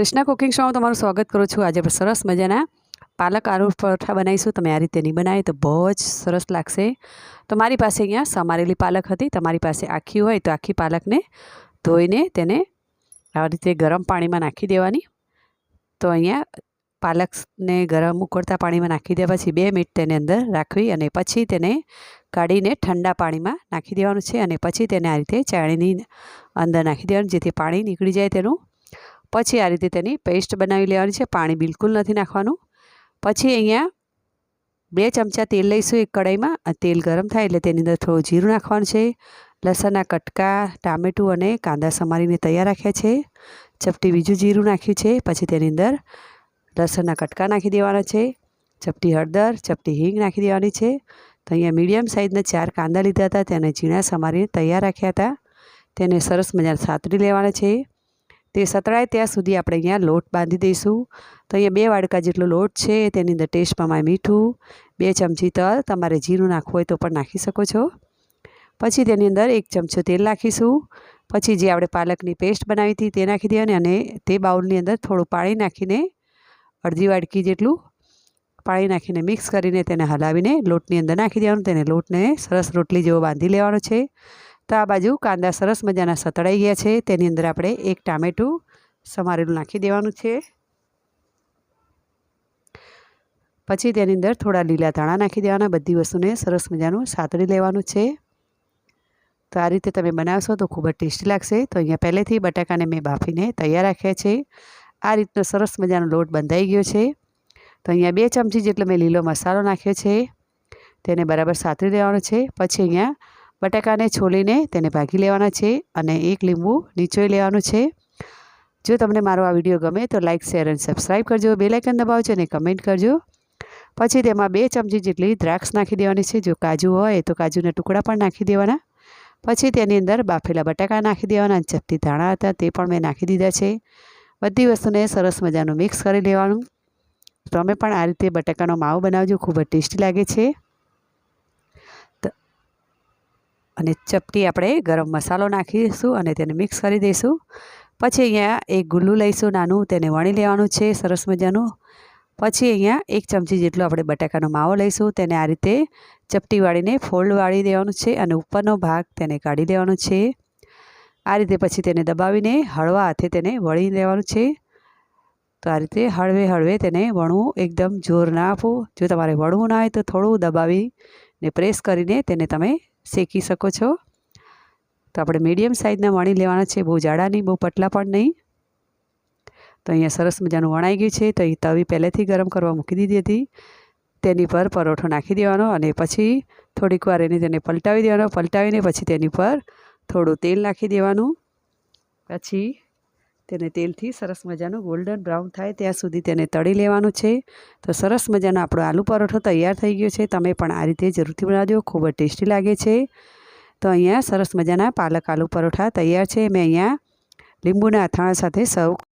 Krishna cooking શોમાં તમારું સ્વાગત કરું છું. આજે સરસ મજાના પાલક આલુ પરોઠા બનાવીશું. તમે આ રીતે નહીં બનાવી તો બહુ જ સરસ લાગશે. તો મારી પાસે અહીંયા સમારેલી પાલક હતી. તમારી પાસે આખી હોય તો આખી પાલકને ધોઈને તેને આ રીતે ગરમ પાણીમાં નાખી દેવાની. તો અહીંયા પાલકને ગરમ ઉકળતા પાણીમાં નાખી દેવા પછી બે મિનિટ તેને અંદર રાખવી અને પછી તેને કાઢીને ઠંડા પાણીમાં નાખી દેવાનું છે અને પછી તેને આ રીતે ચાણીની અંદર નાખી દેવાનું જેથી પાણી નીકળી જાય તેનું. પછી આ રીતે તેની પેસ્ટ બનાવી લેવાની છે. પાણી બિલકુલ નથી નાખવાનું. પછી અહીંયા બે ચમચા તેલ લઈશું એક કઢાઈમાં તેલ ગરમ થાય એટલે તેની અંદર થોડું જીરું નાખવાનું છે. લસણના કટકા, ટામેટું અને કાંદા સમારીને તૈયાર રાખ્યા છે. ચપટી બીજું જીરું નાખ્યું છે. પછી તેની અંદર લસણના કટકા નાખી દેવાના છે. ચપટી હળદર, ચપટી હિંગ નાખી દેવાની છે. તો અહીંયા મીડિયમ સાઇઝના ચાર કાંદા લીધા હતા. તેને ઝીણા સમારીને તૈયાર રાખ્યા હતા. તેને સરસ મજાના સાતરી લેવાના છે. તે સતળાય ત્યાં સુધી આપણે અહીંયા લોટ બાંધી દઈશું. તો અહીંયા બે વાડકા જેટલો લોટ છે, તેની અંદર ટેસ્ટ પ્રમાણે મીઠું, બે ચમચી તલ, તમારે જીરું નાખવું હોય તો પણ નાખી શકો છો. પછી તેની અંદર એક ચમચો તેલ નાખીશું. પછી જે આપણે પાલકની પેસ્ટ બનાવી હતી તે નાખી દેવાની અને તે બાઉલની અંદર થોડું પાણી નાખીને અડધી વાડકી જેટલું પાણી નાખીને મિક્સ કરીને તેને હલાવીને લોટની અંદર નાખી દેવાનું. તેને લોટને સરસ રોટલી જેવો બાંધી લેવાનો છે. તો આ બાજુ કાંદા સરસ મજાના સતળાઈ ગયા છે. તેની અંદર આપણે એક ટામેટું સમારેલું નાખી દેવાનું છે. પછી તેની અંદર થોડા લીલા ધાણા નાખી દેવાના, બધી વસ્તુને સરસ મજાનું સાતળી લેવાનું છે. તો આ રીતે તમે બનાવશો તો ખૂબ જ ટેસ્ટી લાગશે. તો અહીંયા પહેલેથી બટાકાને મેં બાફીને તૈયાર રાખ્યા છે. આ રીતનો સરસ મજાનો લોટ બંધાઈ ગયો છે. તો અહીંયા બે ચમચી જેટલો મેં લીલો મસાલો નાખ્યો છે. તેને બરાબર સાતરી લેવાનો છે. પછી અહીંયા બટાકાને છોલીને તેને ભાગી લેવાના છે અને એક લીંબુ નીચોઈ લેવાનું છે. જો તમને મારો આ વીડિયો ગમે તો લાઇક શેર અને સબસ્ક્રાઈબ કરજો. બેલાઇકન દબાવજો અને કમેન્ટ કરજો. પછી તેમાં બે ચમચી જેટલી દ્રાક્ષ નાખી દેવાની છે. જો કાજુ હોય તો કાજુના ટુકડા પણ નાખી દેવાના. પછી તેની અંદર બાફેલા બટાકા નાખી દેવાના. ચપટી ધાણા હતા તે પણ મેં નાખી દીધા છે. બધી વસ્તુને સરસ મજાનું મિક્સ કરી લેવાનું. તમે પણ આ રીતે બટાકાનો માવો બનાવજો. ખૂબ જ ટેસ્ટી લાગે છે. અને ચપટી આપણે ગરમ મસાલો નાખીશું અને તેને મિક્સ કરી દઈશું. પછી અહીંયા એક ગુલ્લું લઈશું નાનું, તેને વણી લેવાનું છે, સરસ મજાનું. પછી અહીંયા એક ચમચી જેટલો આપણે બટાકાનો માવો લઈશું, તેને આ રીતે ચપટી વાળીને ફોલ્ડ વાળી દેવાનું છે અને ઉપરનો ભાગ તેને કાઢી દેવાનો છે. આ રીતે પછી તેને દબાવીને હળવા હાથે તેને વળી લેવાનું છે. તો આ રીતે હળવે હળવે તેને વણવું એકદમ જોર ના આપવું. જો તમારે વળવું ના હોય તો થોડું દબાવીને પ્રેસ કરીને તેને તમે શેકી શકો છો. તો આપણે મીડિયમ સાઇઝના વણી લેવાના છે. બહુ જાડા નહીં, બહુ પતલા પણ નહીં. તો અહીંયા સરસ મજાનું વણાઈ ગયું છે. તો એ તવી પહેલેથી ગરમ કરવા મૂકી દીધી હતી. તેની પર પરોઠો નાખી દેવાનો અને પછી થોડીક વાર એને તેને પલટાવી દેવાનો. પલટાવીને પછી તેની પર થોડું તેલ નાખી દેવાનું. પછી તેને તેલથી સરસ મજાનું ગોલ્ડન બ્રાઉન થાય ત્યાં સુધી તેને તળી લેવાનું છે. તો સરસ મજાનો આપણો આલુ પરોઠો તૈયાર થઈ ગયો છે. તમે પણ આ રીતે જરૂરથી બનાવજો, ખૂબ જ ટેસ્ટી લાગે છે. તો અહીંયા સરસ મજાના પાલક આલુ પરોઠા તૈયાર છે. મેં અહીંયા લીંબુના અથાણા સાથે સર્વ